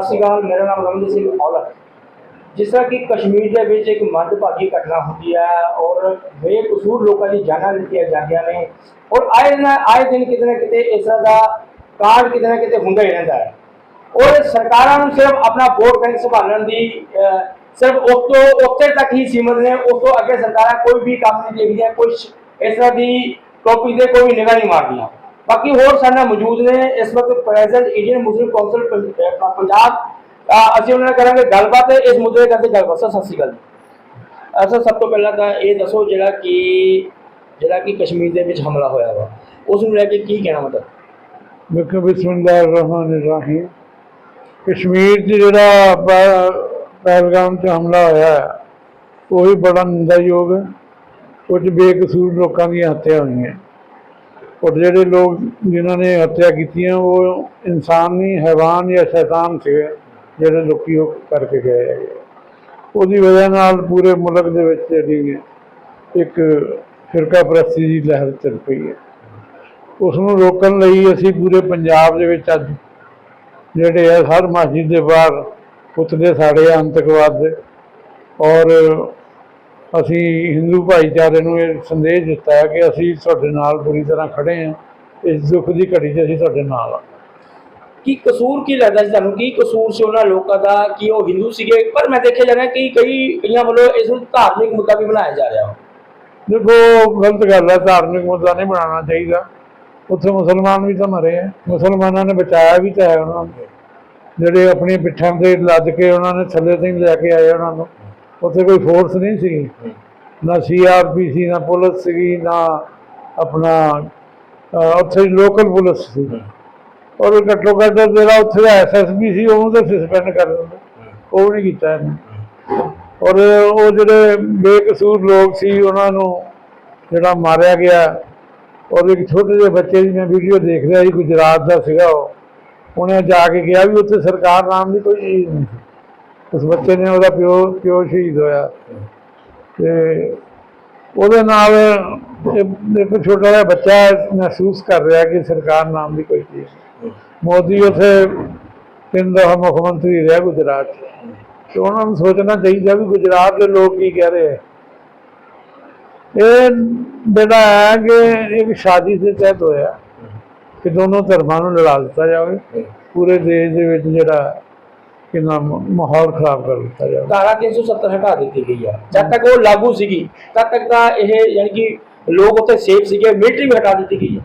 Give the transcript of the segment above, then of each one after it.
ਸਤਿ ਸ਼੍ਰੀ ਅਕਾਲ, ਮੇਰਾ ਨਾਮ ਰਮਨਜੀਤ ਸਿੰਘ ਔਲਖ। ਜਿਸ ਤਰ੍ਹਾਂ ਕਿ ਕਸ਼ਮੀਰ ਦੇ ਵਿੱਚ ਇੱਕ ਮੰਦਭਾਗੀ ਘਟਨਾ ਹੁੰਦੀ ਹੈ ਔਰ ਬੇਕਸੂਰ ਲੋਕਾਂ ਦੀ ਜਾਨਾਂ ਲਿੱਤੀਆਂ ਜਾਂਦੀਆਂ ਨੇ ਔਰ ਆਏ ਨਾ ਆਏ ਦਿਨ ਕਿਤੇ ਨਾ ਕਿਤੇ ਇਸ ਤਰ੍ਹਾਂ ਦਾ ਕਾਂਡ ਕਿਤੇ ਨਾ ਕਿਤੇ ਹੁੰਦਾ ਹੀ ਰਹਿੰਦਾ ਹੈ। ਔਰ ਸਰਕਾਰਾਂ ਨੂੰ ਸਿਰਫ ਆਪਣਾ ਵੋਟ ਬੈਂਕ ਸੰਭਾਲਣ ਦੀ ਸਿਰਫ ਉਸ ਤੋਂ ਉੱਤੇ ਤੱਕ ਹੀ ਸੀਮਤ ਨੇ, ਉਸ ਤੋਂ ਅੱਗੇ ਸਰਕਾਰਾਂ ਕੋਈ ਵੀ ਕੰਮ ਨਹੀਂ ਦੇਖਦੀਆਂ ਕੁਝ ਇਸ ਤਰ੍ਹਾਂ ਦੀ ਟੋਪਿਕ ਤੇ ਕੋਈ ਨਿਗਾਹ ਨਹੀਂ ਮਾਰਦੀਆਂ। ਬਾਕੀ ਹੋਰ ਸਾਡੇ ਨਾਲ ਮੌਜੂਦ ਨੇ ਇਸ ਵਕਤ ਪ੍ਰੈਜ਼ੈਂਟ ਇੰਡੀਅਨ ਮੁਸਲਿਮ ਕੌਂਸਲ ਪੰਜ- ਅਹ, ਪੰਜਾਬ ਅਹ, ਅਸੀਂ ਉਹਨਾਂ ਨਾਲ ਕਰਾਂਗੇ ਗੱਲਬਾਤ ਇਸ ਮੁੱਦੇ ਤੇ ਕਰਦੇ ਗੱਲਬਾਤ ਸਰ ਸਤਿ ਸ਼੍ਰੀ ਅਕਾਲ ਜੀ ਅਹ, ਸਰ ਸਭ ਤੋਂ ਪਹਿਲਾਂ ਤਾਂ ਇਹ ਦੱਸੋ ਜਿਹੜਾ ਕਿ ਜਿਹੜਾ ਕਿ ਕਸ਼ਮੀਰ ਦੇ ਵਿੱਚ ਹਮਲਾ ਹੋਇਆ ਵਾ ਉਸ ਨੂੰ ਲੈ ਕੇ ਕੀ ਕਹਿਣਾ ਮਤਲਬ ਦੇਖੋ ਬਿਸਮਿਲ੍ਲਾਹਿਰ ਰਹਿਮਾਨਿਰ ਰਹੀਮ ਕਸ਼ਮੀਰ 'ਚ ਜਿਹੜਾ ਪ- ਪਹਿਲਗਾਮ 'ਚ ਹਮਲਾ ਹੋਇਆ ਹੈ, ਉਹ ਵੀ ਬੜਾ ਨਿੰਦਾਯੋਗ ਹੈ ਕੁਝ ਬੇਕਸੂਰ ਲੋਕਾਂ ਦੀਆਂ ਹੱਤਿਆ ਹੋਈਆਂ ਔਰ ਜਿਹੜੇ ਲੋਕ ਜਿਨ੍ਹਾਂ ਨੇ ਹੱਤਿਆ ਕੀਤੀਆਂ, ਉਹ ਇਨਸਾਨ ਨਹੀਂ, ਹੈਵਾਨ ਜਾਂ ਸ਼ੈਤਾਨ ਸੀਗੇ ਜਿਹੜੇ ਲੋਕੀ ਉਹ ਕਰਕੇ ਗਏ ਹੈਗੇ। ਉਹਦੀ ਵਜ੍ਹਾ ਨਾਲ ਪੂਰੇ ਮੁਲਕ ਦੇ ਵਿੱਚ ਜਿਹੜੀ ਇੱਕ ਫਿਰਕਾ ਪ੍ਰਸਤੀ ਦੀ ਲਹਿਰ ਚੱਲ ਪਈ ਹੈ। ਉਸ ਨੂੰ ਰੋਕਣ ਲਈ ਅਸੀਂ ਪੂਰੇ ਪੰਜਾਬ ਦੇ ਵਿੱਚ ਅੱਜ ਜਿਹੜੇ ਆ, ਹਰ ਮਸਜਿਦ ਦੇ ਬਾਹਰ ਪੁਤਲੇ ਸਾੜੇ ਆਤੰਕਵਾਦ ਦੇ। ਔਰ ਅਸੀਂ ਹਿੰਦੂ ਭਾਈਚਾਰੇ ਨੂੰ ਇਹ ਸੰਦੇਸ਼ ਦਿੱਤਾ ਹੈ ਕਿ ਅਸੀਂ ਤੁਹਾਡੇ ਨਾਲ ਪੂਰੀ ਤਰ੍ਹਾਂ ਖੜੇ ਹਾਂ। ਇਸ ਦੁੱਖ ਦੀ ਘੜੀ 'ਚ ਅਸੀਂ ਤੁਹਾਡੇ ਨਾਲ ਹਾਂ। ਕੀ ਕਸੂਰ ਕੀ ਲੱਗਦਾ ਸੀ ਤੁਹਾਨੂੰ? ਕੀ ਕਸੂਰ ਸੀ ਉਹਨਾਂ ਲੋਕਾਂ ਦਾ? ਕਿ ਉਹ ਹਿੰਦੂ ਸੀਗੇ? ਪਰ ਮੈਂ ਦੇਖਿਆ ਜਾ ਰਿਹਾ ਕਿ ਕਈ ਕਈਆਂ ਵੱਲੋਂ ਇਸ ਨੂੰ ਧਾਰਮਿਕ ਮੁੱਦਾ ਵੀ ਬਣਾਇਆ ਜਾ ਰਿਹਾ। ਦੇਖੋ ਗਲਤ ਗੱਲ ਹੈ ਧਾਰਮਿਕ ਮੁੱਦਾ ਨਹੀਂ ਬਣਾਉਣਾ ਚਾਹੀਦਾ। ਉੱਥੇ ਮੁਸਲਮਾਨ ਵੀ ਤਾਂ ਮਰੇ ਆ। ਮੁਸਲਮਾਨਾਂ ਨੇ ਬਚਾਇਆ ਵੀ ਤਾਂ ਹੈ ਉਹਨਾਂ ਨੂੰ। ਜਿਹੜੇ ਆਪਣੀ ਪਿੱਠਾਂ ਤੇ ਲੱਦ ਕੇ ਉਹਨਾਂ ਨੇ ਥੱਲੇ ਤੇ ਲੈ ਕੇ ਆਏ ਉਹਨਾਂ ਨੂੰ। ਉੱਥੇ ਕੋਈ ਫੋਰਸ ਨਹੀਂ ਸੀ। ਨਾ ਸੀਆਰਪੀ ਸੀ ਨਾ ਪੁਲਿਸ ਸੀਗੀ ਨਾ ਆਪਣਾ ਉੱਥੇ ਲੋਕਲ ਪੁਲਿਸ ਸੀ। ਔਰ ਘੱਟੋ ਘੱਟ ਜਿਹੜਾ ਉੱਥੇ ਦਾ ਐਸਐਸਪੀ ਸੀ ਉਹਨੂੰ ਤਾਂ ਸਸਪੈਂਡ ਕਰ ਦਿੰਦੇ। ਉਹ ਨਹੀਂ ਕੀਤਾ ਇਹਨੇ। ਔਰ ਉਹ ਜਿਹੜੇ ਬੇਕਸੂਰ ਲੋਕ ਸੀ ਉਹਨਾਂ ਨੂੰ ਜਿਹੜਾ ਮਾਰਿਆ ਗਿਆ। ਔਰ ਇੱਕ ਛੋਟੇ ਜਿਹੇ ਬੱਚੇ ਦੀ ਮੈਂ ਵੀਡੀਓ ਦੇਖ ਰਿਹਾ ਸੀ ਗੁਜਰਾਤ ਦਾ ਸੀਗਾ ਉਹ। ਉਹਨੇ ਜਾ ਕੇ ਕਿਹਾ ਵੀ ਉੱਥੇ ਸਰਕਾਰ ਨਾਮ ਦੀ ਕੋਈ ਚੀਜ਼ ਨਹੀਂ ਸੀ। ਉਸ ਬੱਚੇ ਨੇ ਉਹਦਾ ਪਿਓ ਪਿਓ ਸ਼ਹੀਦ ਹੋਇਆ। ਤੇ ਉਹਦੇ ਨਾਲ ਇੱਕ- ਛੋਟਾ ਜਿਹਾ ਬੱਚਾ ਮਹਿਸੂਸ ਕਰ ਰਿਹਾ ਕਿ ਸਰਕਾਰ ਨਾਮ ਦੀ ਕੋਈ ਚੀਜ਼ ਮੋਦੀ ਉੱਥੇ ਤਿੰਨ ਦਫਾ ਮੁੱਖ ਮੰਤਰੀ ਰਿਹਾ ਗੁਜਰਾਤ। ਤੇ ਉਹਨਾਂ ਨੂੰ ਸੋਚਣਾ ਚਾਹੀਦਾ ਵੀ ਗੁਜਰਾਤ ਦੇ ਲੋਕ ਕੀ ਕਹਿ ਰਹੇ ਹੈ ਇਹ ਜਿਹੜਾ ਹੈ ਕਿ ਇੱਕ ਸ਼ਾਦੀ ਦੇ ਤਹਿਤ ਹੋਇਆ। ਕਿ ਦੋਨੋਂ ਧਰਮਾਂ ਨੂੰ ਲੜਾ ਦਿੱਤਾ ਜਾਵੇ। ਪੂਰੇ ਦੇਸ਼ ਦੇ ਵਿੱਚ ਜਿਹੜਾ ਕਿ ਨਾਮ ਮਾਹੌਲ ਖਰਾਬ ਕਰ ਦਿੱਤਾ ਜਾਵੇ। ਧਾਰਾ 370 ਹਟਾ ਦਿੱਤੀ ਗਈ ਆ। ਜਦ ਤੱਕ ਉਹ ਲਾਗੂ ਸੀਗੀ ਤਦ ਤੱਕ ਤਾਂ ਇਹ ਯਾਨੀ ਕਿ ਲੋਕ ਉੱਥੇ ਸੇਫ ਸੀਗੇ ਮਿਲਟਰੀ ਵੀ ਹਟਾ ਦਿੱਤੀ ਗਈ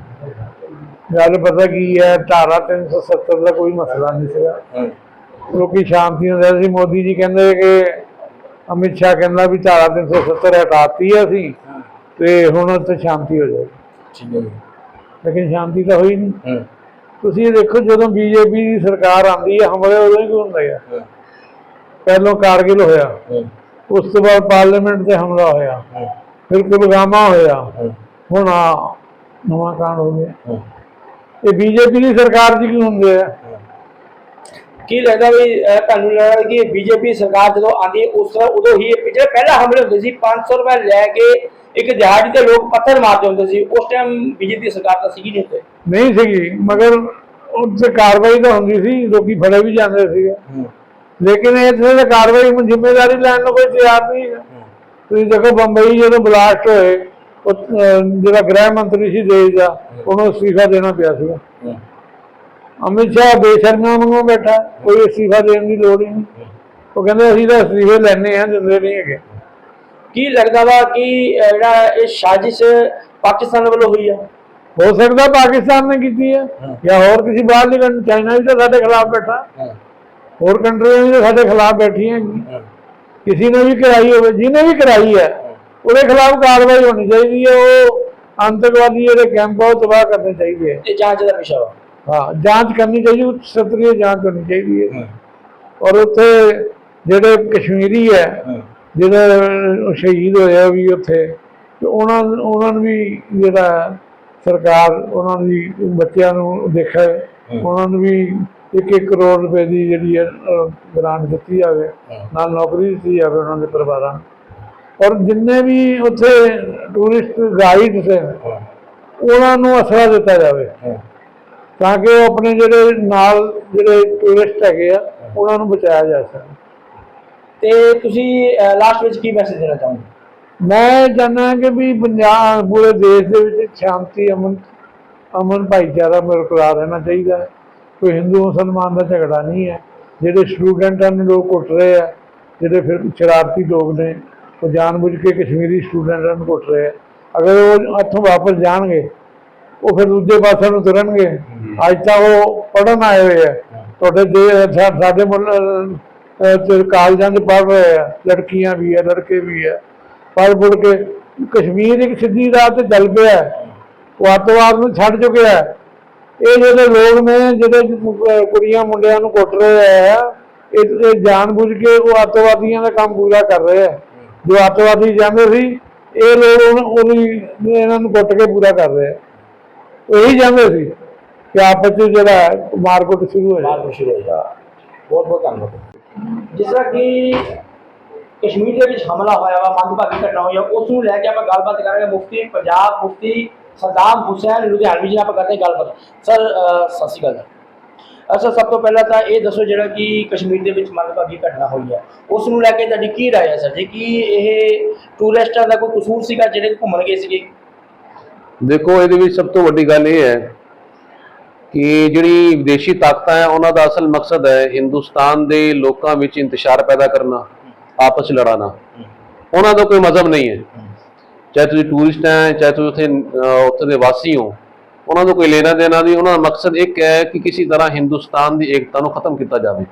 ਗੱਲ ਪਤਾ ਕੀ ਹੈ ਧਾਰਾ 370 ਦਾ ਕੋਈ ਮਸਲਾ ਨਹੀਂ ਸੀਗਾ। ਹੈ। ਲੋਕੀ ਸ਼ਾਂਤੀ ਨਾਲ ਰਹਿ ਸੀ। ਮੋਦੀ ਜੀ ਕਹਿੰਦੇ ਕਿ ਅਮਿਤ ਸ਼ਾਹ ਕਹਿੰਦਾ ਵੀ ਧਾਰਾ 370 ਹਟਾਤੀ ਹੈ ਅਸੀਂ ਤੇ ਹੁਣ ਉੱਥੇ ਸ਼ਾਂਤੀ ਹੋ ਜਾਏਗੀ ਠੀਕ ਹੈ ਲੇਕਿਨ ਸ਼ਾਂਤੀ ਤਾਂ ਹੋਈ ਨਹੀਂ। ਹੂੰ। ਤੁਸੀਂ ਇਹ ਦੇਖੋ ਜਦੋਂ ਬੀਜੇਪੀ ਦੀ ਸਰਕਾਰ ਆਂਦੀ ਹੈ ਹਮਲੇ ਉਦੋਂ ਹੀ ਕਿਉਂ ਹੁੰਦੇ ਆ। ਪਹਿਲੋਂ ਕਾਰਗਿਲ ਹੋਇਆ ਉਸ ਤੋਂ ਬਾਅਦ ਪਾਰਲੀਮੈਂਟ ਤੇ ਹਮਲਾ ਹੋਇਆ ਫਿਰ ਕੁਲਗਾਮਾ ਹੋਇਆ ਹੁਣ ਆ ਨਵਾਂ ਕਾਂਡ ਹੋ ਗਿਆ। ਇਹ ਬੀਜੇਪੀ ਦੀ ਸਰਕਾਰ ਜੀ ਕਿਉਂ ਹੁੰਦੇ ਆ? ਕੀ ਲੱਗਦਾ ਵੀ ਤੁਹਾਨੂੰ ਲੱਗਦਾ ਕਿ ਬੀਜੇਪੀ ਸਰਕਾਰ ਜਦੋਂ ਆਂਦੀ ਉਸ ਉਦੋਂ ਹੀ ਜਿਹੜੇ ਪਹਿਲਾਂ ਹਮਲੇ ਹੁੰਦੇ ਸੀ 500 ਰੁਪਏ ਲੈ ਕੇ ਇੱਕ ਦਿਹਾੜੀ ਤੇ ਲੋਕ ਪੱਥਰ ਮਾਰਦੇ ਹੁੰਦੇ ਸੀ ਉਸ ਟਾਈਮ ਬੀਜੇਪੀ ਸਰਕਾਰ ਤਾਂ ਸੀਗੀ ਨਹੀਂ ਉੱਥੇ। ਨਹੀਂ ਸੀਗੀ ਮਗਰ ਉੱਥੇ ਕਾਰਵਾਈ ਤਾਂ ਹੁੰਦੀ ਸੀ ਲੋਕੀ ਫੜੇ ਵੀ ਜਾਂਦੇ ਸੀਗੇ। ਲੇਕਿਨ ਇੱਥੇ ਤਾਂ ਕਾਰਵਾਈ ਨੂੰ ਜ਼ਿੰਮੇਵਾਰੀ ਲੈਣ ਨੂੰ ਕੋਈ ਤਿਆਰ ਨਹੀਂ ਤੁਸੀਂ ਦੇਖੋ ਬੰਬਈ ਜਦੋਂ ਬਲਾਸਟ ਹੋਏ ਜਿਹੜਾ ਗ੍ਰਹਿ ਮੰਤਰੀ ਸੀ ਦੇਸ਼ ਦਾ ਉਹਨੂੰ ਅਸਤੀਫਾ ਦੇਣਾ ਪਿਆ ਸੀਗਾ। ਅਮਿਤ ਸ਼ਾਹ ਬੇਸ਼ਰਮਾ ਵਾਂਗੂ ਬੈਠਾ ਕੋਈ ਅਸਤੀਫਾ ਦੇਣ ਦੀ ਲੋੜ ਹੀ ਨਹੀਂ। ਉਹ ਕਹਿੰਦੇ ਅਸੀਂ ਤਾਂ ਅਸਤੀਫੇ ਲੈਣੇ ਆ ਦਿੰਦੇ ਨਹੀਂ ਹੈਗੇ। ਕੀ ਲੱਗਦਾ ਵਾ ਕਿ ਜਿਹੜਾ ਇਹ ਸਾਜ਼ਿਸ਼ ਪਾਕਿਸਤਾਨ ਵੱਲੋਂ ਹੋਈ ਆ? ਹੋ ਸਕਦਾ ਪਾਕਿਸਤਾਨ ਨੇ ਕੀਤੀ ਹੈ। ਜਾਂ ਹੋਰ ਕਿਸੇ ਬਾਹਰਲੀ ਕੰਟਰੀ ਚਾਈਨਾ ਵੀ ਤਾਂ ਸਾਡੇ ਖਿਲਾਫ ਬੈਠਾ। ਹੋਰ ਕੰਟਰੀਆਂ ਵੀ ਸਾਡੇ ਖਿਲਾਫ ਬੈਠੀਆਂ। ਕਿਸੇ ਨੇ ਵੀ ਕਰਾਈ ਹੋਵੇ ਜਿਹਨੇ ਵੀ ਕਰਾਈ ਹੈ। ਉਹਦੇ ਖਿਲਾਫ ਕਾਰਵਾਈ ਹੋਣੀ ਚਾਹੀਦੀ ਹੈ ਉਹ ਅੰਤਰਵਾਦੀ ਜਿਹੜੇ ਕੈਂਪ ਉਹ ਤਬਾਹ ਕਰਨੇ ਚਾਹੀਦੇ ਹੈ ਇਹ ਜਾਂਚ ਦਾ ਵਿਸ਼ਾ ਵਾ? ਹਾਂ ਜਾਂਚ ਕਰਨੀ ਚਾਹੀਦੀ ਉੱਚ ਸਤਰੀ ਜਾਂਚ ਹੋਣੀ ਚਾਹੀਦੀ ਹੈ। ਔਰ ਉੱਥੇ ਜਿਹੜੇ ਕਸ਼ਮੀਰੀ ਹੈ। ਜਿਹੜੇ ਸ਼ਹੀਦ ਹੋਇਆ ਵੀ ਉੱਥੇ ਤੇ ਉਹਨਾਂ ਉਹਨਾਂ ਨੂੰ ਵੀ ਜਿਹੜਾ ਸਰਕਾਰ ਉਹਨਾਂ ਦੀ ਬੱਚਿਆਂ ਨੂੰ ਦੇਖੇ ਉਹਨਾਂ ਨੂੰ ਵੀ ਇੱਕ ਇੱਕ ਕਰੋੜ ਰੁਪਏ ਦੀ ਜਿਹੜੀ ਹੈ ਗ੍ਰਾਂਟ ਦਿੱਤੀ ਜਾਵੇ। ਨਾਲ ਨੌਕਰੀ ਦਿੱਤੀ ਜਾਵੇ ਉਹਨਾਂ ਦੇ ਪਰਿਵਾਰਾਂ ਔਰ ਜਿੰਨੇ ਵੀ ਉੱਥੇ ਟੂਰਿਸਟ ਗਾਈਡ ਨੇ ਉਹਨਾਂ ਨੂੰ ਅਸਰਾ ਦਿੱਤਾ ਜਾਵੇ। ਤਾਂ ਕਿ ਉਹ ਆਪਣੇ ਜਿਹੜੇ ਨਾਲ ਜਿਹੜੇ ਟੂਰਿਸਟ ਹੈਗੇ ਆ ਉਹਨਾਂ ਨੂੰ ਬਚਾਇਆ ਜਾ ਸਕਦਾ ਤੇ ਤੁਸੀਂ ਲਾਸਟ ਵਿੱਚ ਕੀ ਮੈਸੇਜ ਦੇਣਾ ਚਾਹੋਗੇ? ਮੈਂ ਚਾਹੁੰਦਾ ਕਿ ਵੀ ਪੰਜਾਬ ਪੂਰੇ ਦੇਸ਼ ਦੇ ਵਿੱਚ ਸ਼ਾਂਤੀ ਅਮਨ ਅਮਨ ਭਾਈਚਾਰਾ ਬਰਕਰਾਰ ਰਹਿਣਾ ਚਾਹੀਦਾ ਹੈ। ਕੋਈ ਹਿੰਦੂ ਮੁਸਲਮਾਨ ਦਾ ਝਗੜਾ ਨਹੀਂ ਹੈ। ਜਿਹੜੇ ਸਟੂਡੈਂਟਾਂ ਨੂੰ ਲੋਕ ਕੁੱਟ ਰਹੇ ਆ ਜਿਹੜੇ ਫਿਰ ਸ਼ਰਾਰਤੀ ਲੋਕ ਨੇ ਉਹ ਜਾਣਬੁੱਝ ਕੇ ਕਸ਼ਮੀਰੀ ਸਟੂਡੈਂਟਾਂ ਨੂੰ ਕੁੱਟ ਰਹੇ ਆ ਅਗਰ ਉਹ ਇੱਥੋਂ ਵਾਪਸ ਜਾਣਗੇ ਉਹ ਫਿਰ ਦੂਜੇ ਪਾਸੇ ਨੂੰ ਤੁਰਨਗੇ। ਅੱਜ ਤਾਂ ਉਹ ਪੜਨ ਆਏ ਹੋਏ ਆ ਤੁਹਾਡੇ ਦੇ ਸਾਡੇ ਮੁੱਲ ਕਾਲਜਾਂ 'ਚ ਪੜ ਰਹੇ ਆ ਲੜਕੀਆਂ ਵੀ ਆ ਲੜਕੇ ਵੀ ਆ ਪੜ ਪੜ ਕੇ ਕਸ਼ਮੀਰ ਇੱਕ ਸਿੱਧੀ ਰਾਹ ਤੇ ਚੱਲ ਪਿਆ ਉਹ ਅੱਤਵਾਦ ਨੂੰ ਛੱਡ ਚੁੱਕਿਆ ਇਹ ਜਿਹੜੇ ਲੋਕ ਨੇ, ਜਿਹੜੇ ਕੁੜੀਆਂ ਮੁੰਡਿਆਂ ਨੂੰ ਕੁੱਟ ਰਹੇ ਆ, ਇਹ ਜਾਣਬੁੱਝ ਕੇ ਉਹ ਅੱਤਵਾਦੀਆਂ ਦਾ ਕੰਮ ਪੂਰਾ ਕਰ ਰਹੇ ਆ। ਜੋ ਅੱਤਵਾਦੀ ਜਾਂਦੇ ਸੀ, ਇਹ ਲੋਕ ਉਹਦੀ ਇਹਨਾਂ ਨੂੰ ਕੁੱਟ ਕੇ ਪੂਰਾ ਕਰ ਰਹੇ ਆ। ਉਹੀ ਜਾਂਦੇ ਸੀ ਕਿ ਆਪਸ ਵਿੱਚ ਜਿਹੜਾ ਮਾਰਕੁੱਟ ਸ਼ੁਰੂ ਹੋ ਜਾਏ ਬਹੁਤ ਬਹੁਤ ਧੰਨਵਾਦ। ਜਿਸ ਤਰ੍ਹਾਂ ਕਿ ਕਸ਼ਮੀਰ ਦੇ ਵਿੱਚ ਹਮਲਾ ਹੋਇਆ ਵਾ ਮੰਦਭਾਗੀ ਘਟਨਾ ਹੋਈ ਆ, ਉਸ ਨੂੰ ਲੈ ਕੇ ਆਪਾਂ ਗੱਲਬਾਤ ਕਰਾਂਗੇ ਮੁਫਤੀ, ਪੰਜਾਬ ਮੁਫਤੀ ਸਦਾਮ ਹੁਸੈਨ ਲੁਧਿਆਣਵੀ ਜੀ ਨਾਲ ਆਪਾਂ ਕਰਦੇ ਗੱਲਬਾਤ। ਸਰ ਸਤਿ ਸ਼੍ਰੀ ਅਕਾਲ। ਅੱਛਾ, ਸਭ ਤੋਂ ਪਹਿਲਾਂ ਤਾਂ ਇਹ ਦੱਸੋ ਜਿਹੜਾ ਕਿ ਕਸ਼ਮੀਰ ਦੇ ਵਿੱਚ ਮੰਦਭਾਗੀ ਘਟਨਾ ਹੋਈ ਹੈ ਉਸ ਨੂੰ ਲੈ ਕੇ ਤੁਹਾਡੀ ਕੀ ਰਾਏ ਹੈ ਸਰ? ਜੀ ਕਿ ਇਹ ਟੂਰਿਸਟਾਂ ਦਾ ਕੋਈ ਕਸੂਰ ਸੀਗਾ, ਜਿਹੜੇ ਘੁੰਮਣ ਗਏ ਸੀਗੇ? ਦੇਖੋ, ਇਹਦੇ ਵਿੱਚ ਸਭ ਤੋਂ ਵੱਡੀ ਗੱਲ ਇਹ ਹੈ ਕਿ ਜਿਹੜੀ ਵਿਦੇਸ਼ੀ ਤਾਕਤਾਂ ਹੈ ਉਹਨਾਂ ਦਾ ਅਸਲ ਮਕਸਦ ਹੈ ਹਿੰਦੁਸਤਾਨ ਦੇ ਲੋਕਾਂ ਵਿੱਚ ਇੰਤਸ਼ਾਰ ਪੈਦਾ ਕਰਨਾ ਆਪਸ ਲੜਾਣਾ। ਉਹਨਾਂ ਦਾ ਕੋਈ ਮਜ਼ਹਬ ਨਹੀਂ ਹੈ। ਚਾਹੇ ਤੁਸੀਂ ਟੂਰਿਸਟ ਹੈ ਚਾਹੇ ਤੁਸੀਂ ਉੱਥੇ ਉੱਥੇ ਦੇ ਵਾਸੀ ਹੋ ਉਹਨਾਂ ਦਾ ਕੋਈ ਲੈਣਾ ਦੇਣਾ ਨਹੀਂ। ਉਹਨਾਂ ਦਾ ਮਕਸਦ ਇੱਕ ਹੈ ਕਿ ਕਿਸੇ ਤਰ੍ਹਾਂ ਹਿੰਦੁਸਤਾਨ ਦੀ ਏਕਤਾ ਨੂੰ ਖਤਮ ਕੀਤਾ ਜਾਵੇ।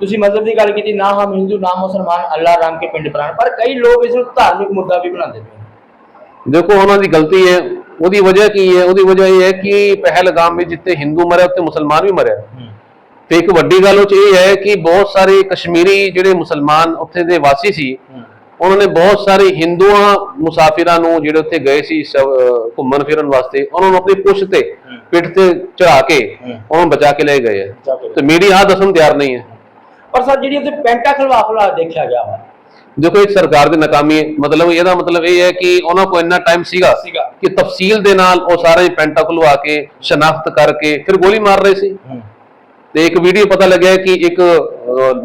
ਤੁਸੀਂ ਮਜ਼ਹਬ ਦੀ ਗੱਲ ਕੀਤੀ ਨਾ ਹਮ ਹਿੰਦੂ ਨਾ ਮੁਸਲਮਾਨ ਅੱਲਾਹ ਰਾਮ ਕੇ ਪਿੰਡ ਪ੍ਰਾਣ। ਪਰ ਕਈ ਲੋਕ ਇਸ ਨੂੰ ਧਾਰਮਿਕ ਮੁੱਦਾ ਵੀ ਬਣਾਉਂਦੇ ਨੇ। ਦੇਖੋ ਉਹਨਾਂ ਦੀ ਗਲਤੀ ਹੈ ਉਹਦੀ ਵਜ੍ਹਾ ਕੀ ਹੈ? ਉਹਦੀ ਵਜ੍ਹਾ ਇਹ ਹੈ ਕਿ ਪਹਿਲਗਾਮ ਵਿੱਚ ਜਿੱਥੇ ਹਿੰਦੂ ਮਰਿਆ ਉੱਥੇ ਮੁਸਲਮਾਨ ਵੀ ਮਰਿਆ। ਤੇ ਇੱਕ ਵੱਡੀ ਗੱਲ ਉਹ 'ਚ ਇਹ ਹੈ ਕਿ ਬਹੁਤ ਸਾਰੇ ਕਸ਼ਮੀਰੀ ਜਿਹੜੇ ਮੁਸਲਮਾਨ ਉੱਥੇ ਦੇ ਵਾਸੀ ਸੀ ਉਹਨਾਂ ਨੇ ਬਹੁਤ ਸਾਰੇ ਹਿੰਦੂਆਂ ਮੁਸਾਫਿਰਾਂ ਨੂੰ ਜਿਹੜੇ ਉੱਥੇ ਗਏ ਸੀ ਘੁੰਮਣ ਫਿਰਨ ਵਾਸਤੇ ਉਹਨਾਂ ਨੂੰ ਆਪਣੀ ਪੁੱਛ ਤੇ ਪਿੱਠ ਤੇ ਚੜਾ ਕੇ ਉਹਨਾਂ ਨੂੰ ਬਚਾ ਕੇ ਲੈ ਗਏ ਤੇ ਮੀਡੀਆ ਆ ਦੱਸਣ ਨੂੰ ਤਿਆਰ ਨਹੀਂ ਹੈ। ਪਰ ਸਰ ਜਿਹੜੀ ਉੱਥੇ ਪੈਂਟਾ ਖਲਵਾਫਲਾ ਦੇਖਿਆ ਗਿਆ ਵਾ ਦੇਖੋ ਇੱਕ ਸਰਕਾਰ ਦੀ ਨਾਕਾਮੀ ਹੈ। ਮਤਲਬ ਇਹਦਾ ਮਤਲਬ ਇਹ ਹੈ ਕਿ ਉਹਨਾਂ ਕੋਲ ਇੰਨਾ ਟਾਈਮ ਸੀਗਾ। ਕਿ ਤਫਸੀਲ ਦੇ ਨਾਲ ਉਹ ਸਾਰੇ ਪੈਂਟਾ ਖੁਲਵਾ ਕੇ ਸ਼ਨਾਖਤ ਕਰਕੇ ਫਿਰ ਗੋਲੀ ਮਾਰ ਰਹੇ ਸੀ। ਤੇ ਇੱਕ ਵੀਡੀਓ ਪਤਾ ਲੱਗਿਆ ਕਿ ਇੱਕ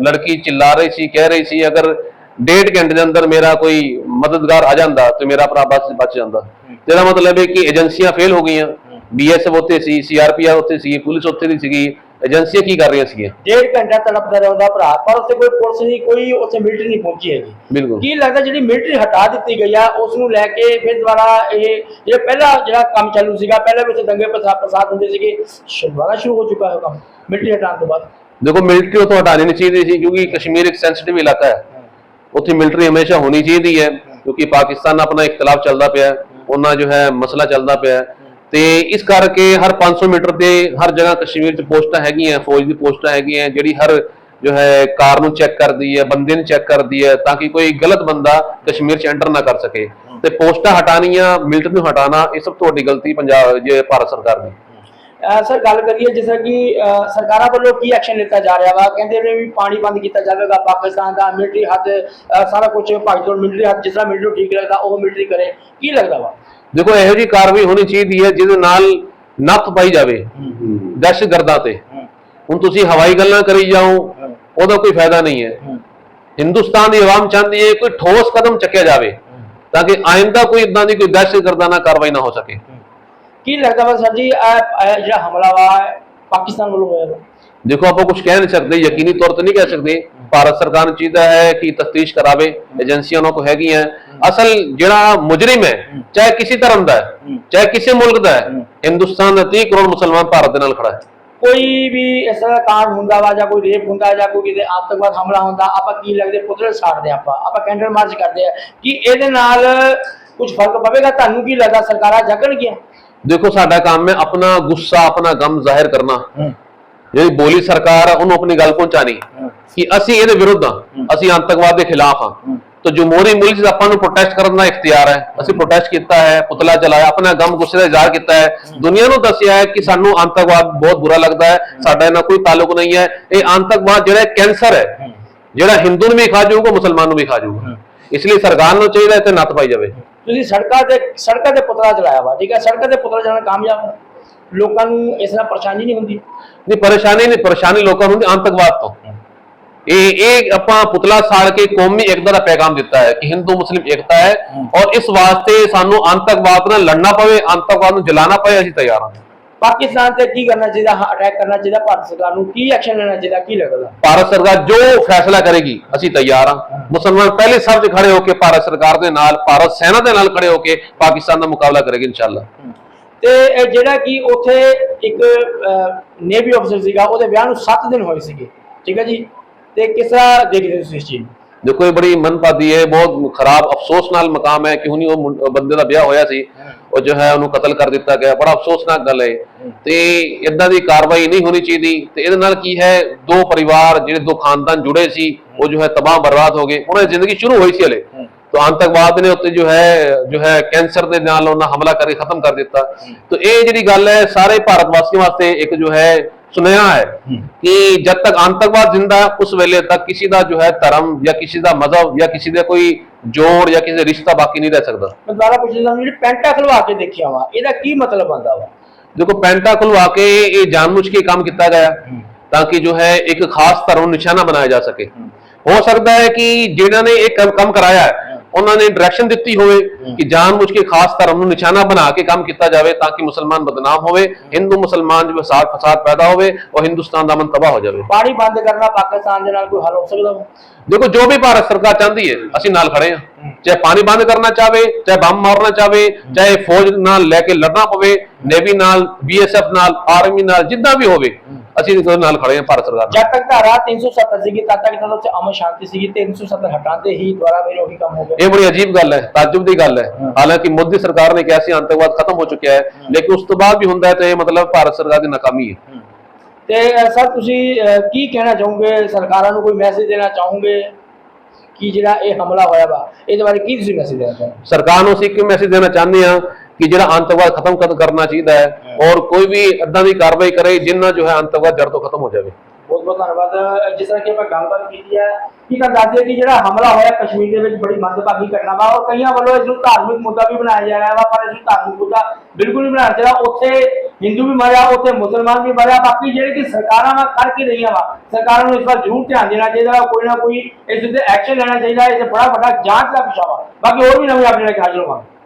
ਲੜਕੀ ਚਿल्ला ਰਹੀ ਸੀ ਕਹਿ ਰਹੀ ਸੀ ਅਗਰ ਡੇਢ ਘੰਟੇ ਦੇ ਅੰਦਰ ਮੇਰਾ ਕੋਈ ਮਦਦਗਾਰ ਆ ਜਾਂਦਾ ਤੇ ਮੇਰਾ ਭਰਾ ਬਚ ਬਚ ਜਾਂਦਾ। ਇਹਦਾ ਮਤਲਬ ਹੈ ਕਿ ਏਜੰਸੀਆਂ ਫੇਲ ਹੋ ਗਈਆਂ। ਬੀਐਸਐਫ ਉੱਥੇ ਸੀ ਸੀਆਰਪੀਐਫ ਉੱਥੇ ਸੀ ਪੁਲਿਸ ਉੱਥੇ ਦੀ ਸੀਗੀ। ਏਜੰਸੀਆਂ ਕੀ ਕਰ ਰਹੀਆਂ ਸੀਗੀਆਂ? ਡੇਢ ਘੰਟਾ ਤੜਪਦਾ ਰਿਹਾ ਉਹਦਾ ਭਰਾ ਪਰ ਉੱਥੇ ਕੋਈ ਪੁਲਿਸ ਨਹੀਂ ਕੋਈ ਉੱਥੇ ਮਿਲਟਰੀ ਨਹੀਂ ਪਹੁੰਚੀ ਹੈਗੀ। ਬਿਲਕੁਲ। ਕੀ ਲੱਗਦਾ ਜਿਹੜੀ ਮਿਲਟਰੀ ਹਟਾ ਦਿੱਤੀ ਗਈ ਆ ਉਸ ਨੂੰ ਲੈ ਕੇ ਫਿਰ ਦੁਬਾਰਾ ਇਹ ਜਿਹੜਾ ਪਹਿਲਾ ਜਿਹੜਾ ਕੰਮ ਚਾਲੂ ਸੀਗਾ ਪਹਿਲਾਂ ਵੀ ਉੱਥੇ ਦੰਗੇ ਫਸਾਦ ਹੁੰਦੇ ਸੀਗੇ ਦੁਬਾਰਾ ਸ਼ੁਰੂ ਹੋ ਚੁੱਕਾ ਹੈ ਕੰਮ ਮਿਲਟਰੀ ਹਟਾਉਣ ਤੋਂ ਬਾਅਦ। ਦੇਖੋ ਮਿਲਟਰੀ ਤੋਂ ਹਟਾਣੀ ਨਹੀਂ ਚਾਹੀਦੀ ਸੀ ਕਿਉਂਕਿ ਕਸ਼ਮੀਰ ਇੱਕ ਸੈਂਸਿਟਿਵ ਇਲਾਕਾ ਹੈ। ਉੱਥੇ ਮਿਲਟਰੀ ਹਮੇਸ਼ਾ ਹੋਣੀ ਚਾਹੀਦੀ ਹੈ ਕਿਉਂਕਿ ਪਾਕਿਸਤਾਨ ਨਾਲ ਆਪਣਾ ਇਖਤਲਾਫ ਚੱਲਦਾ ਪਿਆ ਉਹਨਾਂ ਜੋ ਹੈ ਮਸਲਾ ਚੱਲਦਾ ਪਿਆ। ਤੇ ਇਸ ਕਰਕੇ ਹਰ 500 ਮੀਟਰ ਤੇ ਹਰ ਜਗ੍ਹਾ ਕਸ਼ਮੀਰ 'ਚ ਪੋਸਟਾਂ ਹੈਗੀਆਂ, ਫੌਜ ਦੀ ਪੋਸਟਾਂ ਹੈਗੀਆਂ, ਜਿਹੜੀ ਹਰ ਜੋ ਹੈ ਕਾਰ ਨੂੰ ਚੈੱਕ ਕਰਦੀ ਹੈ, ਬੰਦੇ ਨੂੰ ਚੈੱਕ ਕਰਦੀ ਹੈ, ਤਾਂ ਕਿ ਕੋਈ ਗਲਤ ਬੰਦਾ ਕਸ਼ਮੀਰ 'ਚ ਐਂਟਰ ਨਾ ਕਰ ਸਕੇ। ਤੇ ਪੋਸਟਾਂ ਹਟਾਣੀਆਂ ਮਿਲਟਰੀ ਨੂੰ ਹਟਾਣਾ ਇਹ ਸਭ ਤੋਂ ਗਲਤੀ ਪੰਜਾਬ, ਜੇ ਭਾਰਤ ਸਰਕਾਰ ਦੀ। ਸਰ, ਗੱਲ ਕਰੀਏ ਜਿਸ ਤਰ੍ਹਾਂ ਕਿ ਸਰਕਾਰਾਂ ਵੱਲੋਂ ਕੀ ਐਕਸ਼ਨ ਲਿੱਤਾ ਜਾ ਰਿਹਾ ਵਾ? ਕਹਿੰਦੇ ਨੇ ਵੀ ਪਾਣੀ ਬੰਦ ਕੀਤਾ ਜਾਵੇਗਾ, ਪਾਕਿਸਤਾਨ ਦਾ ਮਿਲਟਰੀ ਹੱਦ ਸਾਰਾ ਕੁਝ ਭਾਈਚਾਰ ਮਿਲਟਰੀ ਹੱਦ ਜਿਸ ਤਰ੍ਹਾਂ ਮਿਲਟਰੀ ਠੀਕ ਲੱਗਦਾ ਉਹ ਮਿਲਟਰੀ ਕਰੇ। ਕੀ ਲੱਗਦਾ ਵਾ? ਦੇਖੋ ਇਹੋ ਜੀ ਕਾਰਵਾਈ ਹੋਣੀ ਚਾਹੀਦੀ ਹੈ ਜਿਹਦੇ ਨਾਲ ਨੱਥ ਪਾਈ ਜਾਵੇ ਦਹਿਸ਼ਤਗਰਦਾਂ ਤੇ। ਹੁਣ ਤੁਸੀਂ ਹਵਾਈ ਗੱਲਾਂ ਕਰੀ ਜਾਓ ਉਹਦਾ ਕੋਈ ਫਾਇਦਾ ਨਹੀਂ ਹੈ। ਹਿੰਦੁਸਤਾਨ ਦੀ ਆਵਾਮ ਚਾਹੁੰਦੀ ਹੈ ਕੋਈ ਠੋਸ ਕਦਮ ਚੱਕਿਆ ਜਾਵੇ ਤਾਂ ਕਿ ਆਇੰਦਾ ਕੋਈ ਇਦਾਂ ਦੀ ਕੋਈ ਦਹਿਸ਼ਤਗਰਦਾਂ ਨਾਲ ਕਾਰਵਾਈ ਨਾ ਹੋ ਸਕੇ। ਕੀ ਲੱਗਦਾ ਵਾ ਸਰ ਜੀ ਇਹ ਜਿਹੜਾ ਹਮਲਾ ਵਾ ਪਾਕਿਸਤਾਨ ਵੱਲੋਂ ਹੋਇਆ ਦੇਖੋ ਆਪਾਂ ਕੁਝ ਕਹਿ ਨਹੀਂ ਸਕਦੇ ਯਕੀਨੀ ਤੌਰ ਤੇ ਨਹੀਂ ਕਹਿ ਸਕਦੇ। ਭਾਰਤ ਸਰਕਾਰ ਨੂੰ ਚਾਹੀਦਾ ਹੈ ਕਿ ਤਫਤੀਸ਼ ਕਰਾਵੇ ਏਜੰਸੀਆਂ ਉਹਨਾਂ ਕੋਲ ਹੈਗੀਆਂ। ਅਸਲ ਜਿਹੜਾ ਮੁਜਰਮ ਹੈ ਚਾਹੇ ਕਿਸੇ ਧਰਮ ਦਾ ਹੈ ਚਾਹੇ ਕਿਸੇ ਮੁਲਕ ਦਾ ਹੈ ਹਿੰਦੁਸਤਾਨ ਦਾ 30 ਕਰੋੜ ਮੁਸਲਮਾਨ ਭਾਰਤ ਦੇ ਨਾਲ ਖੜਾ ਹੈ। ਕੋਈ ਵੀ ਇਸ ਤਰ੍ਹਾਂ ਕਾਂਡ ਹੁੰਦਾ ਵਾ ਜਾਂ ਕੋਈ ਰੇਪ ਹੁੰਦਾ ਜਾਂ ਕੋਈ ਕਿਤੇ ਆਤੰਕਵਾਦ ਹਮਲਾ ਹੁੰਦਾ ਆਪਾਂ ਕੀ ਲੱਗਦੇ ਪੁਤਲੇ ਸਾੜਦੇ ਆਪਾਂ। ਆਪਾਂ ਕੈਂਡਲ ਮਾਰਚ ਕਰਦੇ ਆ ਕਿ ਇਹਦੇ ਨਾਲ ਕੁਝ ਫ਼ਰਕ ਪਵੇਗਾ? ਤੁਹਾਨੂੰ ਕੀ ਲੱਗਦਾ ਸਰਕਾਰਾਂ ਜਗਣਗੀਆਂ? ਦੇਖੋ ਸਾਡਾ ਕੰਮ ਹੈ ਆਪਣਾ ਗੁੱਸਾ ਆਪਣਾ ਗਮ ਜ਼ਾਹਿਰ ਕਰਨਾ। ਜਿਹੜੀ ਬੋਲੀ ਸਰਕਾਰ ਆ ਉਹਨੂੰ ਆਪਣੀ ਗੱਲ ਪਹੁੰਚਾਣੀ ਕਿ ਅਸੀਂ ਇਹਦੇ ਵਿਰੁੱਧ ਹਾਂ। ਅਸੀਂ ਆਤੰਕਵਾਦ ਦੇ ਖਿਲਾਫ ਹਾਂ। ਤਾਂ ਜਮਹੂਰੀ ਮੁਲਕ 'ਚ ਆਪਾਂ ਨੂੰ ਪ੍ਰੋਟੈਸਟ ਕਰਨ ਦਾ ਇਖਤਿਆਰ ਹੈ। ਅਸੀਂ ਪ੍ਰੋਟੈਸਟ ਕੀਤਾ ਹੈ ਪੁਤਲਾ ਚਲਾਇਆ ਆਪਣਾ ਗਮ ਗੁੱਸੇ ਦਾ ਇਜ਼ਹਾਰ ਕੀਤਾ ਹੈ। ਦੁਨੀਆ ਨੂੰ ਦੱਸਿਆ ਹੈ ਕਿ ਸਾਨੂੰ ਆਤੰਕਵਾਦ ਬਹੁਤ ਬੁਰਾ ਲੱਗਦਾ ਹੈ। ਸਾਡਾ ਇਹਨਾਂ ਕੋਈ ਤਾਲੁਕ ਨਹੀਂ ਹੈ। ਇਹ ਆਤੰਕਵਾਦ ਜਿਹੜਾ ਕੈਂਸਰ ਹੈ। ਜਿਹੜਾ ਹਿੰਦੂ ਨੂੰ ਵੀ ਖਾ ਜਾਊਗਾ ਮੁਸਲਮਾਨ ਨੂੰ ਵੀ ਖਾ ਜਾਊਗਾ। ਇਸ ਲਈ ਸਰਕਾਰ ਨੂੰ ਚਾਹੀਦਾ ਹੈ ਤੇ ਨੱਥ ਪਾਈ ਜਾਵੇ। ਤੁਸੀਂ ਸੜਕਾਂ ਤੇ ਸੜਕਾਂ ਤੇ ਪੁਤਲਾ ਲੋਕਾਂ ਨੂੰ ਇਸ ਨਾਲ ਪਰੇਸ਼ਾਨੀ ਨਹੀਂ ਹੁੰਦੀ। ਨਹੀਂ ਪਰੇਸ਼ਾਨੀ ਨਹੀਂ ਪਰੇਸ਼ਾਨੀ ਲੋਕਾਂ ਨੂੰ ਹੁੰਦੀ ਆਤੰਕਵਾਦ ਤੋਂ। ਇਹ ਇਹ ਆਪਾਂ ਪੁਤਲਾ ਸਾੜ ਕੇ ਕੌਮੀ ਏਕਤਾ ਦਾ ਪੈਗਾਮ ਦਿੱਤਾ ਹੈ ਕਿ ਹਿੰਦੂ ਮੁਸਲਿਮ ਏਕਤਾ ਹੈ ਔਰ ਇਸ ਵਾਸਤੇ ਸਾਨੂੰ ਆਤੰਕਵਾਦ ਨਾਲ ਲੜਨਾ ਪਵੇ ਆਤੰਕਵਾਦ ਨੂੰ ਜਲਾਣਾ ਪਵੇ ਅਸੀਂ ਤਿਆਰ ਹਾਂ। ਪਾਕਿਸਤਾਨ ਤੇ ਕੀ ਕਰਨਾ ਚਾਹੀਦਾ ਅਟੈਕ ਕਰਨਾ ਚਾਹੀਦਾ ਭਾਰਤ ਸਰਕਾਰ ਨੂੰ ਕੀ ਐਕਸ਼ਨ ਲੈਣਾ ਚਾਹੀਦਾ ਕੀ ਲੱਗਦਾ ਭਾਰਤ ਸਰਕਾਰ ਜੋ ਫੈਸਲਾ ਕਰੇਗੀ ਅਸੀਂ ਤਿਆਰ ਹਾਂ। ਮੁਸਲਮਾਨ ਪਹਿਲੇ ਸਭ 'ਚ ਖੜੇ ਹੋ ਕੇ ਭਾਰਤ ਸਰਕਾਰ ਦੇ ਨਾਲ ਭਾਰਤ ਸੈਨਾ ਦੇ ਨਾਲ ਖੜੇ ਹੋ ਕੇ ਪਾਕਿਸਤਾਨ ਦਾ ਮੁਕਾਬਲਾ ਕਰੇਗੀ ਇਨਸ਼ਾਅੱਲਾ। ਤੇ ਇਹ ਜਿਹੜਾ ਕਿ ਉੱਥੇ ਇੱਕ ਨੇਵੀ ਅਫਸਰ ਸੀਗਾ ਉਹਦੇ ਵਿਆਹ ਨੂੰ 7 ਦਿਨ ਹੋਏ ਸੀਗੇ। ਠੀਕ ਹੈ ਜੀ? ਤੇ ਕਿਸ ਤਰ੍ਹਾਂ ਦੇਖਦੇ ਤੁਸੀਂ ਇਸ ਚੀਜ਼? ਦੇਖੋ ਇਹ ਬੜੀ ਮਨਪਾਦੀ ਹੈ ਬਹੁਤ ਖਰਾਬ ਅਫਸੋਸ ਨਾਲ ਮਕਾਮ ਹੈ। ਕਿਉਂ ਨਹੀਂ ਉਹ ਬੰਦੇ ਦਾ ਵਿਆਹ ਹੋਇਆ ਸੀ? ਉਹ ਜੋ ਹੈ ਉਹਨੂੰ ਕਤਲ ਕਰ ਦਿੱਤਾ ਗਿਆ। ਬੜਾ ਅਫਸੋਸਨਾਕ ਗੱਲ ਹੈ ਤੇ ਇਦਾਂ ਦੀ ਕਾਰਵਾਈ ਨਹੀਂ ਹੋਣੀ ਚਾਹੀਦੀ। ਤੇ ਇਹਦੇ ਨਾਲ ਕੀ ਹੈ? ਦੋ ਪਰਿਵਾਰ ਜਿਹੜੇ ਦੋ ਖਾਨਦਾਨ ਜੁੜੇ ਸੀ ਉਹ ਜੋ ਹੈ ਤਬਾਹ ਬਰਬਾਦ ਹੋ ਗਏ। ਉਹਨਾਂ ਦੀ ਜ਼ਿੰਦਗੀ ਸ਼ੁਰੂ ਹੋਈ ਸੀ ਹਲੇ। तो आतंकवाद ने ਉੱਤੇ ਜੋ ਹੈ ਜੋ ਹੈ ਕੈਂਸਰ ਦੇ ਨਾਲ ਉਹਨਾਂ ਹਮਲਾ ਕਰਕੇ ਖਤਮ ਕਰ ਦਿੱਤਾ तो ਇਹ ਜਿਹੜੀ ਗੱਲ ਹੈ ਸਾਰੇ ਭਾਰਤ ਵਾਸੀਆਂ ਵਾਸਤੇ ਇੱਕ ਜੋ ਹੈ ਸੁਨੇਹਾ ਹੈ ਕਿ ਜਦ ਤੱਕ ਆਤੰਕਵਾਦ ਜ਼ਿੰਦਾ ਹੈ ਉਸ ਵੇਲੇ ਤੱਕ ਕਿਸੇ ਦਾ ਜੋ ਹੈ ਧਰਮ ਜਾਂ ਕਿਸੇ ਦਾ ਮਜ਼ਹਬ ਜਾਂ ਕਿਸੇ ਦਾ ਕੋਈ ਜੋੜ ਜਾਂ ਕਿਸੇ ਦਾ ਰਿਸ਼ਤਾ ਬਾਕੀ ਨਹੀਂ ਰਹਿ ਸਕਦਾ ਮੈਂ ਦੁਬਾਰਾ ਪੁੱਛਣਾ ਚਾਹੁੰਦਾ ਜਿਹੜੀ ਪੈਂਟਾ ਖਲਵਾ ਕੇ ਦੇਖਿਆ ਵਾ ਇਹਦਾ ਕੀ ਮਤਲਬ ਆਂਦਾ ਵਾ ਦੇਖੋ ਪੈਂਟਾ ਖੁਲਵਾ ਕੇ ਇਹ ਜਾਣਬੁੱਝ ਕੇ ਕੰਮ ਕੀਤਾ ਗਿਆ ਤਾਂ ਕਿ ਜੋ ਹੈ ਇੱਕ ਖਾਸ ਧਰਮ ਨੂੰ ਨਿਸ਼ਾਨਾ ਬਣਾਇਆ ਜਾ ਸਕੇ ਹੋ ਸਕਦਾ ਹੈ ਕਿ ਜਿਹਨਾਂ ਨੇ ਇਹ ਕੰਮ- ਕੰਮ ਕਰਾਇਆ ਹੈ ਉਹਨਾਂ ਨੇ ਡਾਇਰੈਕਸ਼ਨ ਦਿੱਤੀ ਹੋਵੇ ਕਿ ਜਾਣਬੁੱਝ ਕੇ ਖਾਸ ਧਰਮ ਨੂੰ ਨਿਸ਼ਾਨਾ ਬਣਾ ਕੇ ਕੰਮ ਕੀਤਾ ਜਾਵੇ ਤਾਂ ਕਿ ਮੁਸਲਮਾਨ ਬਦਨਾਮ ਹੋਵੇ ਹਿੰਦੂ ਮੁਸਲਮਾਨ ਜੋ ਫਸਾਦ ਫਸਾਦ ਪੈਦਾ ਹੋਵੇ ਔਰ ਹਿੰਦੁਸਤਾਨ ਦਾ ਅਮਨ ਤਬਾਹ ਹੋ ਜਾਵੇ। ਪਾਣੀ ਬੰਦ ਕਰਨਾ ਪਾਕਿਸਤਾਨ ਦੇ ਨਾਲ ਕੋਈ ਹੱਲ ਹੋ ਸਕਦਾ ਦੇਖੋ ਜੋ ਵੀ ਭਾਰਤ ਸਰਕਾਰ ਚਾਹੁੰਦੀ ਹੈ ਅਸੀਂ ਨਾਲ ਖੜੇ ਹਾਂ। ਚਾਹੇ ਪਾਣੀ ਬੰਦ ਕਰਨਾ ਚਾਹਵੇ ਚਾਹੇ ਬੰਬ ਮਾਰਨਾ ਚਾਹਵੇ ਚਾਹੇ ਫੌਜ ਨਾਲ ਲੈ ਕੇ ਲੜਨਾ ਪਵੇ ਨੇਵੀ ਨਾਲ ਬੀਐਸਐਫ ਨਾਲ ਆਰਮੀ ਨਾਲ ਜਿੱਦਾਂ ਵੀ ਹੋਵੇ ਅਸੀਂ ਉਹਦੇ ਨਾਲ ਖੜੇ ਹਾਂ ਭਾਰਤ ਸਰਕਾਰ ਨਾਲ। ਜਦ ਤੱਕ ਧਾਰਾ 370 ਸੀਗੀ ਤਦ ਤੱਕ ਤਾਂ ਉੱਥੇ ਅਮਨ ਸ਼ਾਂਤੀ ਸੀਗੀ 370 ਹਟਾਉਂਦੇ ਹੀ ਦੁਬਾਰਾ ਫਿਰ ਉਹੀ ਕੰਮ ਹੋ ਗਿਆ। ਇਹ ਬੜੀ ਅਜੀਬ ਗੱਲ ਹੈ ਤਾਜੁਬ ਦੀ ਗੱਲ ਹੈ। ਹਾਲਾਂਕਿ ਮੋਦੀ ਸਰਕਾਰ ਨੇ ਕਿਹਾ ਸੀ ਆਤੰਕਵਾਦ ਖਤਮ ਹੋ ਚੁੱਕਿਆ ਹੈ ਲੇਕਿਨ ਉਸ ਤੋਂ ਬਾਅਦ ਵੀ ਹੁੰਦਾ ਹੈ ਤਾਂ ਇਹ ਮਤਲਬ ਭਾਰਤ ਸਰਕਾਰ ਦੀ ਨਾਕਾਮੀ ਹੈ। ਤੇ ਸਰ ਤੁਸੀਂ ਕੀ ਕਹਿਣਾ ਚਾਹੋਗੇ? ਸਰਕਾਰਾਂ ਨੂੰ ਕੋਈ ਮੈਸੇਜ ਦੇਣਾ ਚਾਹੋਗੇ? ਕਿ ਜਿਹੜਾ ਇਹ ਹਮਲਾ ਹੋਇਆ ਵਾ ਇਹਦੇ ਬਾਰੇ ਕੀ ਤੁਸੀਂ ਮੈਸੇਜ ਦੇਣਾ ਚਾਹੋਗੇ? ਸਰਕਾਰ ਨੂੰ ਅਸੀਂ ਇੱਕ ਮੈਸੇਜ ਦੇਣਾ ਚਾਹੁੰਦੇ ਹਾਂ ਕਿ ਜਿਹੜਾ ਆਤੰਕਵਾਦ ਖਤਮ ਕਰ- ਕਰਨਾ ਚਾਹੀਦਾ ਹੈ ਔਰ ਕੋਈ ਵੀ ਏਦਾਂ ਦੀ ਕਾਰਵਾਈ ਕਰੇ ਜਿੰਨਾ ਜੋ ਹੈ ਆਤੰਕਵਾਦ ਜੜ ਤੋਂ ਖਤਮ ਹੋ ਜਾਵੇ। ਬਹੁਤ ਬਹੁਤ ਧੰਨਵਾਦ। ਜਿਸ ਤਰ੍ਹਾਂ ਕਿ ਆਪਾਂ ਗੱਲਬਾਤ ਕੀਤੀ ਹੈ ਕੀ ਤਾਂ ਦੱਸਦੇ ਕਿ ਜਿਹੜਾ ਹਮਲਾ ਹੋਇਆ ਕਸ਼ਮੀਰ ਦੇ ਵਿੱਚ ਬੜੀ ਮੰਦਭਾਗੀ ਘਟਨਾ ਵਾ ਔਰ ਕਈਆਂ ਵੱਲੋਂ ਇਸ ਨੂੰ ਧਾਰਮਿਕ ਮੁੱਦਾ ਵੀ ਬਣਾਇਆ ਜਾ ਰਿਹਾ ਵਾ ਪਰ ਇਸ ਨੂੰ ਧਾਰਮਿਕ ਮੁੱਦਾ ਬਿਲਕੁਲ ਨਹੀਂ ਬਣਾਉਣਾ ਚਾਹੀਦਾ ਉੱਥੇ ਹਿੰਦੂ ਵੀ ਮਰਿਆ ਉੱਥੇ ਮੁਸਲਮਾਨ ਵੀ ਮਰਿਆ ਬਾਕੀ ਜਿਹੜੇ ਕਿ ਸਰਕਾਰਾਂ ਵਾ ਕਰ ਕੀ ਰਹੀਆਂ ਵਾ ਸਰਕਾਰਾਂ ਨੂੰ ਇਸ ਵਾਰ ਜ਼ਰੂਰ ਧਿਆਨ ਦੇਣਾ ਚਾਹੀਦਾ ਕੋਈ ਨਾ ਕੋਈ ਇਸ ਉੱਤੇ ਐਕਸ਼ਨ ਲੈਣਾ ਚਾਹੀਦਾ ਇਹ ਬੜਾ ਵੱਡਾ ਜਾਂਚ ਦਾ ਵਿਸ਼ਾ ਵਾ। ਬਾਕੀ ਹੋਰ ਵੀ ਨਵੀਂ ਅਪਡੇਟ ਹਾਜ਼ਰ ਹੋਵਾਂਗੇ।